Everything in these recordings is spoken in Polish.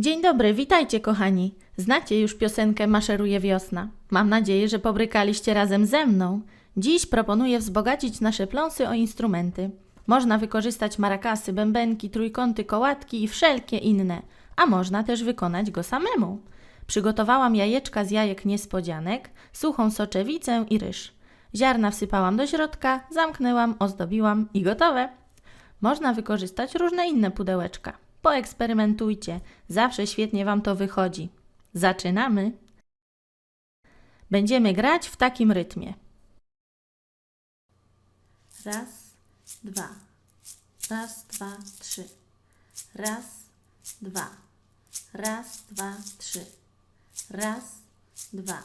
Dzień dobry, witajcie kochani. Znacie już piosenkę Maszeruje wiosna. Mam nadzieję, że pobrykaliście razem ze mną. Dziś proponuję wzbogacić nasze pląsy o instrumenty. Można wykorzystać marakasy, bębenki, trójkąty, kołatki i wszelkie inne, a można też wykonać go samemu. Przygotowałam jajeczka z jajek niespodzianek, suchą soczewicę i ryż. Ziarna wsypałam do środka, zamknęłam, ozdobiłam i gotowe. Można wykorzystać różne inne pudełeczka. Poeksperymentujcie, zawsze świetnie Wam to wychodzi. Zaczynamy! Będziemy grać w takim rytmie. Raz, dwa. Raz, dwa, trzy. Raz, dwa. Raz, dwa, trzy. Raz, dwa.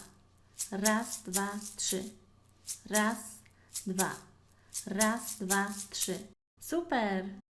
Raz, dwa, trzy. Raz, dwa. Raz, dwa, trzy. Super!